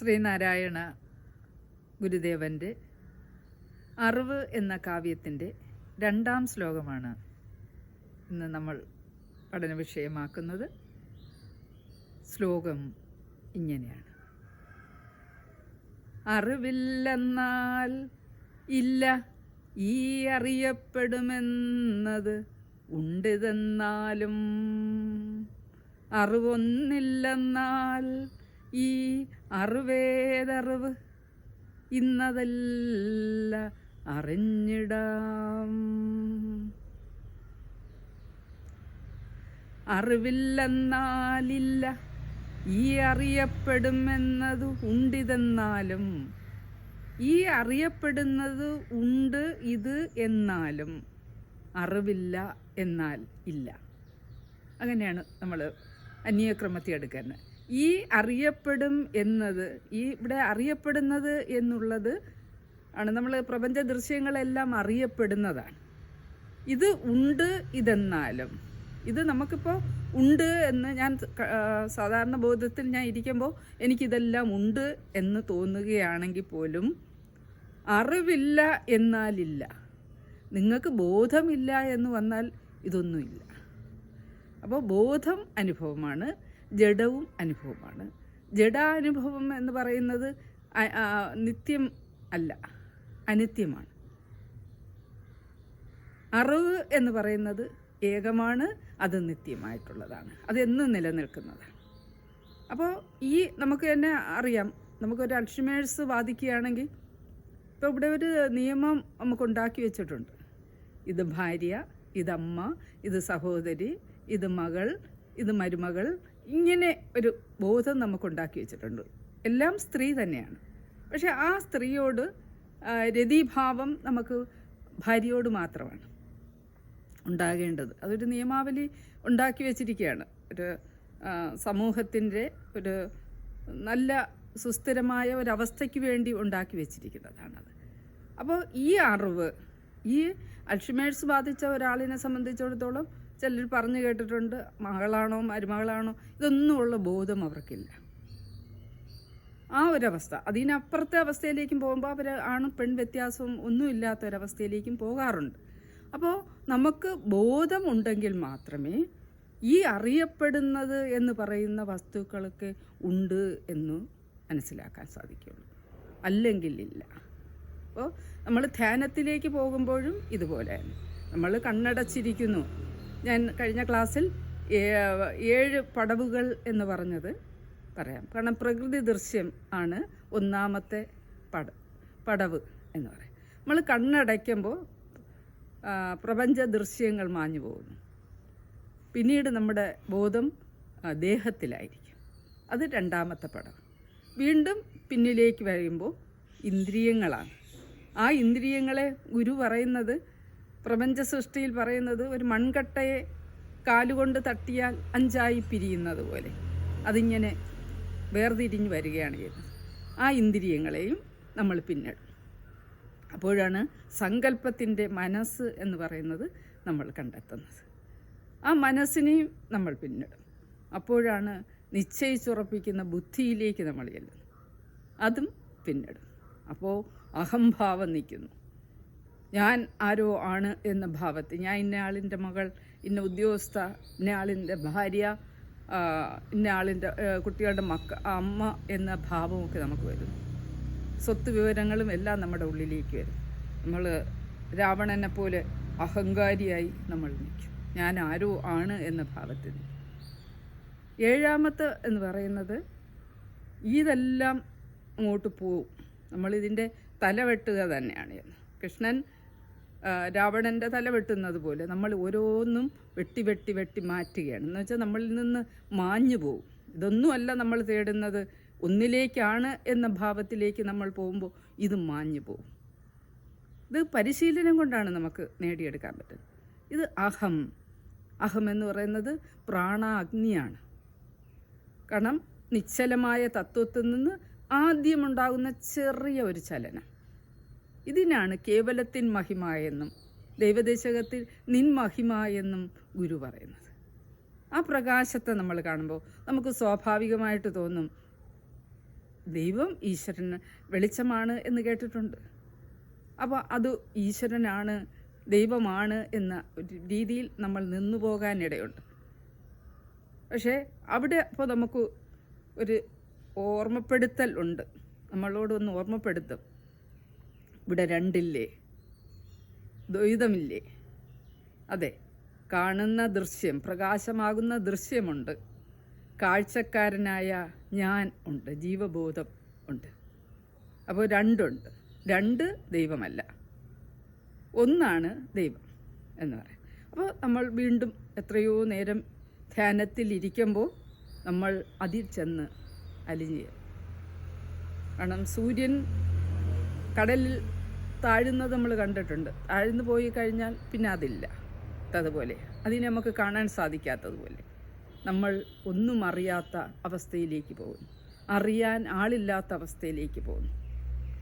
ശ്രീനാരായണ ഗുരുദേവന്റെ അറിവ് എന്ന കാവ്യത്തിന്റെ രണ്ടാം ശ്ലോകമാണ് ഇന്ന് നമ്മൾ പഠന വിഷയമാക്കുന്നത് ശ്ലോകം ഇങ്ങനെയാണ്. അറിവില്ലെന്നാൽ ഇല്ല ഈ അറിയപ്പെടുമെന്നത് ഉണ്ടിതെന്നാലും അറിവൊന്നില്ലെന്നാൽ ഈ അറിവേതറിവ് ഇന്നതല്ല അറിഞ്ഞിടാം. അറിവില്ലെന്നാലില്ല ഈ അറിയപ്പെടുമെന്നത് ഉണ്ടിതെന്നാലും ഈ അറിയപ്പെടുന്നത് ഉണ്ട് ഇത് എന്നാലും അറിവില്ല എന്നാൽ ഇല്ല. അങ്ങനെയാണ് നമ്മൾ അന്യക്രമത്തിൽ എടുക്കുന്നത്. ഈ അറിയപ്പെടും എന്നത് ഈ ഇവിടെ അറിയപ്പെടുന്നത് എന്നുള്ളത് ആണ് നമ്മൾ പ്രപഞ്ച ദൃശ്യങ്ങളെല്ലാം അറിയപ്പെടുന്നതാണ്. ഇത് ഉണ്ട് ഇതെന്നാലും. ഇത് നമുക്കിപ്പോൾ ഉണ്ട് എന്ന് ഞാൻ സാധാരണ ബോധത്തിൽ ഞാൻ ഇരിക്കുമ്പോൾ എനിക്കിതെല്ലാം ഉണ്ട് എന്ന് തോന്നുകയാണെങ്കിൽ പോലും അറിവില്ല എന്നാലില്ല. നിങ്ങൾക്ക് ബോധമില്ല എന്ന് വന്നാൽ ഇതൊന്നുമില്ല. അപ്പോൾ ബോധം അനുഭവമാണ് ജഡവും അനുഭവമാണ്. ജഡാനുഭവം എന്ന് പറയുന്നത് നിത്യം അല്ല അനിത്യമാണ്. അറിവ് എന്ന് പറയുന്നത് ഏകമാണ് അത് നിത്യമായിട്ടുള്ളതാണ്. അതെന്നും നിലനിൽക്കുന്നതാണ് അപ്പോൾ ഈ നമുക്ക് തന്നെ അറിയാം നമുക്കൊരു അൽഷിമേഴ്സ് ബാധിക്കുകയാണെങ്കിൽ ഇപ്പോൾ ഇവിടെ ഒരു നിയമം നമുക്ക് ഉണ്ടാക്കി വെച്ചിട്ടുണ്ട്. ഇത് ഭാര്യ ഇതമ്മ ഇത് സഹോദരി ഇത് മകൾ ഇത് മരുമകൾ ഇങ്ങനെ ഒരു ബോധം നമുക്ക് ഉണ്ടാക്കി വെച്ചിട്ടുണ്ട്. എല്ലാം സ്ത്രീ തന്നെയാണ്. പക്ഷേ ആ സ്ത്രീയോട് രതിഭാവം നമുക്ക് ഭാര്യയോട് മാത്രമാണ് ഉണ്ടാകേണ്ടത്. അതൊരു നിയമാവലി ഉണ്ടാക്കി വെച്ചിരിക്കുകയാണ്. ഒരു സമൂഹത്തിന്റെ ഒരു നല്ല സുസ്ഥിരമായ ഒരവസ്ഥയ്ക്ക് വേണ്ടി ഉണ്ടാക്കി വെച്ചിരിക്കുന്നതാണത്. അപ്പോൾ ഈ അറിവ് ഈ അൽഷിമേഴ്സ് ബാധിച്ച ഒരാളിനെ സംബന്ധിച്ചിടത്തോളം ചിലർ പറഞ്ഞു കേട്ടിട്ടുണ്ട് മകളാണോ മരുമകളാണോ ഇതൊന്നുമുള്ള ബോധം അവർക്കില്ല. ആ ഒരവസ്ഥ അതിനപ്പുറത്തെ അവസ്ഥയിലേക്കും പോകുമ്പോൾ അവർ ആണ് പെൺ വ്യത്യാസവും ഒന്നുമില്ലാത്ത ഒരവസ്ഥയിലേക്കും പോകാറുണ്ട്. അപ്പോൾ നമുക്ക് ബോധമുണ്ടെങ്കിൽ മാത്രമേ ഈ അറിയപ്പെടുന്നത് എന്ന് പറയുന്ന വസ്തുക്കൾക്ക് ഉണ്ട് എന്ന് മനസ്സിലാക്കാൻ സാധിക്കുള്ളൂ. അല്ലെങ്കിൽ ഇല്ല. അപ്പോൾ നമ്മൾ ധ്യാനത്തിലേക്ക് പോകുമ്പോഴും ഇതുപോലെയാണ് നമ്മൾ കണ്ണടച്ചിരിക്കുന്നു. ഞാൻ കഴിഞ്ഞ ക്ലാസ്സിൽ ഏഴ് പടവുകൾ എന്ന് പറഞ്ഞത് പറയാം. കാരണം പ്രകൃതി ദൃശ്യം ആണ് ഒന്നാമത്തെ പട പടവ് എന്ന് പറയും. നമ്മൾ കണ്ണടയ്ക്കുമ്പോൾ പ്രപഞ്ച ദൃശ്യങ്ങൾ മാഞ്ഞു പോകുന്നു. പിന്നീട് നമ്മുടെ ബോധം ദേഹത്തിലായിരിക്കും. അത് രണ്ടാമത്തെ പടം. വീണ്ടും പിന്നിലേക്ക് വരുമ്പോൾ ഇന്ദ്രിയങ്ങളാണ്. ആ ഇന്ദ്രിയങ്ങളെ ഗുരു പറയുന്നത് പ്രപഞ്ച സൃഷ്ടിയിൽ പറയുന്നത് ഒരു മൺകട്ടയെ കാലുകൊണ്ട് തട്ടിയാൽ അഞ്ചായി പിരിയുന്നത് പോലെ. അതിങ്ങനെ വേർതിരിഞ്ഞ് വരികയാണ് ചെയ്യുന്നത്. ആ ഇന്ദ്രിയങ്ങളെയും നമ്മൾ പിന്നിടും. അപ്പോഴാണ് സങ്കല്പത്തിന്റെ മനസ്സ് എന്ന് പറയുന്നത് നമ്മൾ കണ്ടെത്തുന്നത്. ആ മനസ്സിനെയും നമ്മൾ പിന്നിടും. അപ്പോഴാണ് നിശ്ചയിച്ചുറപ്പിക്കുന്ന ബുദ്ധിയിലേക്ക് നമ്മൾ ചെല്ലുന്നത്. അതും പിന്നിടും. അപ്പോൾ അഹംഭാവം നിൽക്കുന്നു. ഞാൻ ആരോ ആണ് എന്ന ഭാവത്തിൽ. ഞാൻ ഇന്ന ആളിന്റെ മകൾ ഇന്ന ഉദ്യോഗസ്ഥ ഇന്ന ആളിന്റെ ഭാര്യ ഇന്നയാളിന്റെ കുട്ടികളുടെ മക്ക അമ്മ എന്ന ഭാവമൊക്കെ നമുക്ക് വരുന്നു സ്വത്ത് വിവരങ്ങളും എല്ലാം നമ്മുടെ ഉള്ളിലേക്ക് വരും. നമ്മൾ രാവണനെ പോലെ അഹങ്കാരിയായി നമ്മൾ നിൽക്കും. ഞാൻ ആരോ ആണ് എന്ന ഭാവത്തിൽ ഏഴാമത്തെ എന്ന് പറയുന്നത് ഇതെല്ലാം അങ്ങോട്ട് പോവും. നമ്മളിതിന്റെ തലവെട്ടുക തന്നെയാണ്. കൃഷ്ണൻ രാവണന്റെ തല വെട്ടുന്നത് പോലെ നമ്മൾ ഓരോന്നും വെട്ടി വെട്ടി വെട്ടി മാറ്റുകയാണ്. എന്ന് വെച്ചാൽ നമ്മളിൽ നിന്ന് മാഞ്ഞു പോകും ഇതൊന്നുമല്ല നമ്മൾ തേടുന്നത്. ഒന്നിലേക്കാണ് എന്ന ഭാവത്തിലേക്ക് നമ്മൾ പോകുമ്പോൾ ഇത് മാഞ്ഞു പോകും ഇത് പരിശീലനം കൊണ്ടാണ് നമുക്ക് നേടിയെടുക്കാൻ പറ്റുന്നത്. ഇത് അഹം. അഹം എന്ന് പറയുന്നത് പ്രാണാഗ്നിയാണ്. കാരണം നിശ്ചലമായ തത്വത്തിൽ നിന്ന് ആദ്യമുണ്ടാകുന്ന ചെറിയ ഒരു ചലനം. ഇതിനാണ് കേവലത്തിൻ മഹിമ എന്നും ദൈവദേശകത്തിൽ നിൻ മഹിമ എന്നും ഗുരു പറയുന്നത്. ആ പ്രകാശത്തെ നമ്മൾ കാണുമ്പോൾ നമുക്ക് സ്വാഭാവികമായിട്ട് തോന്നും ദൈവം ഈശ്വരൻ വെളിച്ചമാണ് എന്ന് കേട്ടിട്ടുണ്ട്. അപ്പോൾ അത് ഈശ്വരനാണ് ദൈവമാണ് എന്ന ഒരു രീതിയിൽ നമ്മൾ നിന്നു പോകാനിടയുണ്ട്. പക്ഷേ അവിടെ അപ്പോൾ നമുക്ക് ഒരു ഓർമ്മപ്പെടുത്തൽ ഉണ്ട്. നമ്മളോടൊന്ന് ഓർമ്മപ്പെടുത്തും. ഇവിടെ രണ്ടില്ലേ? ദ്വൈതമില്ലേ? അതെ കാണുന്ന ദൃശ്യം പ്രകാശമാകുന്ന ദൃശ്യമുണ്ട്. കാഴ്ചക്കാരനായ ഞാൻ ഉണ്ട് ജീവബോധം ഉണ്ട്. അപ്പോൾ രണ്ടുണ്ട്. രണ്ട് ദൈവമല്ല. ഒന്നാണ് ദൈവം എന്ന് പറയാം. അപ്പോൾ നമ്മൾ വീണ്ടും എത്രയോ നേരം ധ്യാനത്തിലിരിക്കുമ്പോൾ നമ്മൾ അതിൽ ചെന്ന് അലിഞ്ഞ് കാരണം സൂര്യൻ കടലിൽ താഴുന്നത് നമ്മൾ കണ്ടിട്ടുണ്ട്. താഴ്ന്നു പോയി കഴിഞ്ഞാൽ പിന്നെ അതില്ല. അതുപോലെ. അതിനെ നമുക്ക് കാണാൻ സാധിക്കാത്തതുപോലെ. നമ്മൾ ഒന്നും അറിയാത്ത അവസ്ഥയിലേക്ക് പോകുന്നു. അറിയാൻ ആളില്ലാത്ത അവസ്ഥയിലേക്ക് പോകുന്നു.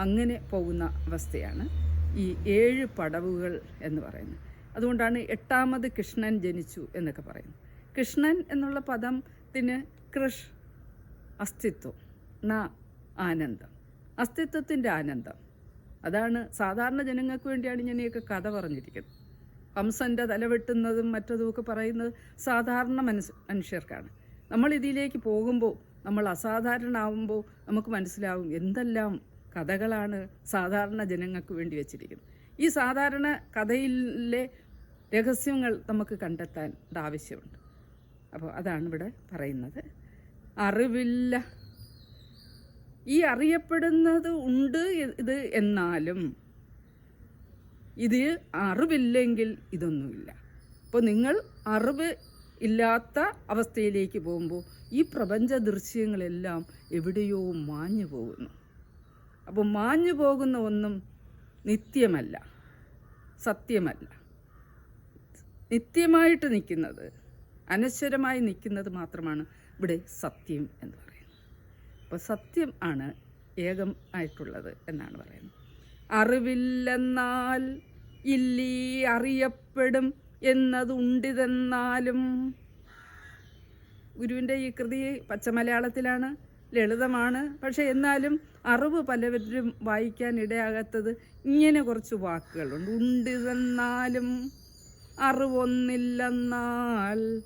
അങ്ങനെ പോകുന്ന അവസ്ഥയാണ് ഈ ഏഴ് പടവുകൾ എന്ന് പറയുന്നത്. അതുകൊണ്ടാണ് എട്ടാമത് കൃഷ്ണൻ ജനിച്ചു എന്നൊക്കെ പറയുന്നത്. കൃഷ്ണൻ എന്നുള്ള പദത്തിന് കൃഷ് അസ്തിത്വം ന ആനന്ദം. അസ്തിത്വത്തിന്റെ ആനന്ദം. അതാണ് സാധാരണ ജനങ്ങൾക്ക് വേണ്ടിയാണ് ഞാനൊക്കെ കഥ പറഞ്ഞിരിക്കുന്നത്. ഹംസന്റെ തലവെട്ടുന്നതും മറ്റതുമൊക്കെ പറയുന്നത് സാധാരണ മനസ് മനുഷ്യർക്കാണ്. നമ്മൾ ഇതിലേക്ക് പോകുമ്പോൾ നമ്മൾ അസാധാരണമാവുമ്പോൾ നമുക്ക് മനസ്സിലാവും എന്തെല്ലാം കഥകളാണ് സാധാരണ ജനങ്ങൾക്ക് വേണ്ടി വെച്ചിരിക്കുന്നത്. ഈ സാധാരണ കഥയിലെ രഹസ്യങ്ങൾ നമുക്ക് കണ്ടെത്താൻ ആവശ്യമുണ്ട്. അപ്പോൾ അതാണ് ഇവിടെ പറയുന്നത്. അറിവില്ല ഈ അറിയപ്പെടുന്നത് ഉണ്ട് ഇത് എന്നാലും ഇത് അറിവില്ലെങ്കിൽ ഇതൊന്നുമില്ല. അപ്പോൾ നിങ്ങൾ അറിവ് ഇല്ലാത്ത അവസ്ഥയിലേക്ക് പോകുമ്പോൾ ഈ പ്രപഞ്ച ദൃശ്യങ്ങളെല്ലാം എവിടെയോ മാഞ്ഞു പോകുന്നു. അപ്പോൾ മാഞ്ഞു പോകുന്ന ഒന്നും നിത്യമല്ല സത്യമല്ല. നിത്യമായിട്ട് നിൽക്കുന്നത് അനശ്വരമായി നിൽക്കുന്നത് മാത്രമാണ് ഇവിടെ സത്യം എന്ന് പറയുന്നത്. അപ്പോൾ സത്യം ആണ് ഏകം ആയിട്ടുള്ളത് എന്നാണ് പറയുന്നത്. അറിവില്ലെന്നാൽ ഇല്ലീ അറിയപ്പെടും എന്നതുണ്ടിതെന്നാലും. ഗുരുവിന്റെ ഈ കൃതി പച്ചമലയാളത്തിലാണ് ലളിതമാണ്. പക്ഷേ എന്നാലും അറിവ് പലവരും വായിക്കാൻ ഇടയാകാത്തത് ഇങ്ങനെ കുറച്ച് വാക്കുകളുണ്ട്. ഉണ്ടിതെന്നാലും അറിവൊന്നില്ലെന്നാൽ.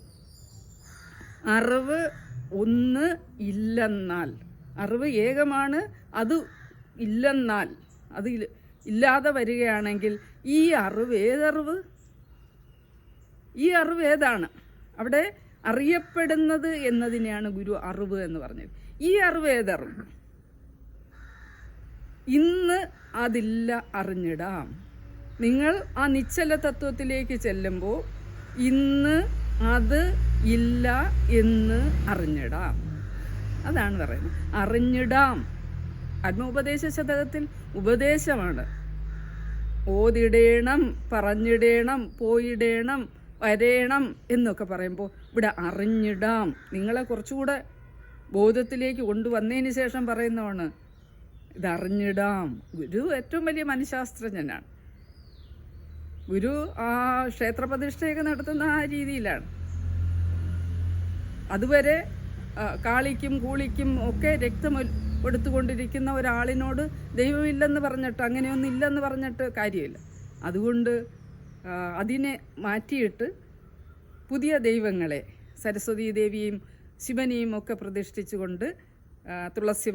അറിവ് ഒന്ന് ഇല്ലെന്നാൽ. അറിവ് ഏകമാണ്. അത് ഇല്ലെന്നാൽ അത് ഇല്ല- ഇല്ലാതെ വരികയാണെങ്കിൽ ഈ അറിവ് ഏതറിവ്? ഈ അറിവ് ഏതാണ്? അവിടെ അറിയപ്പെടുന്നത് എന്നതിനെയാണ് ഗുരു അറിവ് എന്ന് പറഞ്ഞത്. ഈ അറിവ് ഏതറിവ്? ഇന്ന് അതില്ല അറിഞ്ഞിടാം. നിങ്ങൾ ആ നിശ്ചല തത്വത്തിലേക്ക് ചെല്ലുമ്പോൾ ഇന്ന് അത് ഇല്ല എന്ന് അറിഞ്ഞിടാം. അതാണ് പറയുന്നത്. അറിഞ്ഞിടാം. ആത്മോപദേശ ശതകത്തിൽ ഉപദേശമാണ്. ഓതിടേണം പറഞ്ഞിടേണം പോയിടേണം വരേണം എന്നൊക്കെ പറയുമ്പോൾ ഇവിടെ അറിഞ്ഞിടാം. നിങ്ങളെ കുറച്ചുകൂടെ ബോധത്തിലേക്ക് കൊണ്ടുവന്നതിന് ശേഷം പറയുന്നതാണ് ഇതറിഞ്ഞിടാം ഗുരു ഏറ്റവും വലിയ മനഃശാസ്ത്രജ്ഞനാണ്. ഗുരു ആ ക്ഷേത്രപ്രതിഷ്ഠയൊക്കെ നടത്തുന്ന ആ രീതിയിലാണ്. അതുവരെ കാളിക്കും കൂളിക്കും ഒക്കെ രക്തം എടുത്തുകൊണ്ടിരിക്കുന്ന ഒരാളിനോട് ദൈവമില്ലെന്ന് പറഞ്ഞിട്ട് അങ്ങനെയൊന്നും ഇല്ലെന്ന് പറഞ്ഞിട്ട് കാര്യമില്ല. അതുകൊണ്ട് അതിനെ മാറ്റിയിട്ട് പുതിയ ദൈവങ്ങളെ സരസ്വതി ദേവിയും ശിവനെയും ഒക്കെ പ്രതിഷ്ഠിച്ചുകൊണ്ട് തുളസി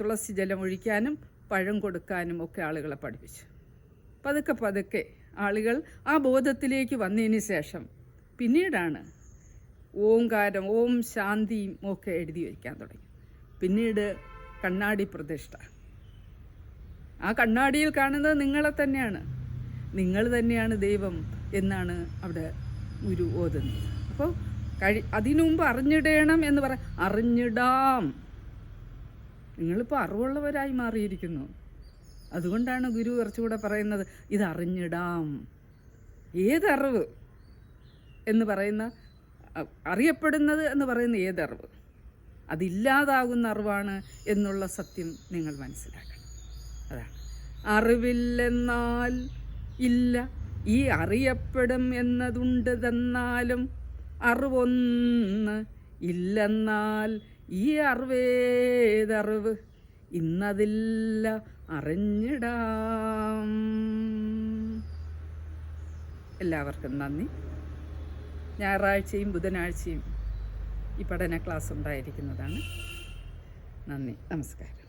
തുളസി ജലം ഒഴിക്കാനും പഴം കൊടുക്കാനും ഒക്കെ ആളുകളെ പഠിപ്പിച്ചു. പതുക്കെ പതുക്കെ ആളുകൾ ആ ബോധത്തിലേക്ക് വന്നതിന് ശേഷം പിന്നീടാണ് ഓംകാരം ഓം ശാന്തിയും ഒക്കെ എഴുതി വയ്ക്കാൻ തുടങ്ങി. പിന്നീട് കണ്ണാടി പ്രതിഷ്ഠ. ആ കണ്ണാടിയിൽ കാണുന്നത് നിങ്ങളെ തന്നെയാണ്. നിങ്ങൾ തന്നെയാണ് ദൈവം എന്നാണ് അവിടെ ഗുരു ഓതുന്നത്. അപ്പോൾ കഴി അതിനു മുമ്പ് അറിഞ്ഞിടണം എന്ന് പറ അറിഞ്ഞിടാം. നിങ്ങളിപ്പോൾ അറിവുള്ളവരായി മാറിയിരിക്കുന്നു. അതുകൊണ്ടാണ് ഗുരു കുറച്ചുകൂടെ പറയുന്നത് ഇതറിഞ്ഞിടാം. ഏതറിവ് എന്ന് പറയുന്ന അറിയപ്പെടുന്നത് എന്ന് പറയുന്ന ഏതറിവ്? അതില്ലാതാകുന്ന അറിവാണ് എന്നുള്ള സത്യം നിങ്ങൾ മനസ്സിലാക്കണം. അതാണ്. അറിവില്ലെന്നാൽ ഇല്ല. ഈ അറിയപ്പെടും എന്നതുണ്ട് തന്നാലും അറിവൊന്ന് ഇല്ലെന്നാൽ ഈ അറിവേതറിവ് ഇന്നതില്ല. അറിഞ്ഞിടാം. എല്ലാവർക്കും നന്ദി. ഞായറാഴ്ചയും ബുധനാഴ്ചയും ഈ പഠന ക്ലാസ് ഉണ്ടായിരിക്കുന്നതാണ്. നന്ദി. നമസ്കാരം.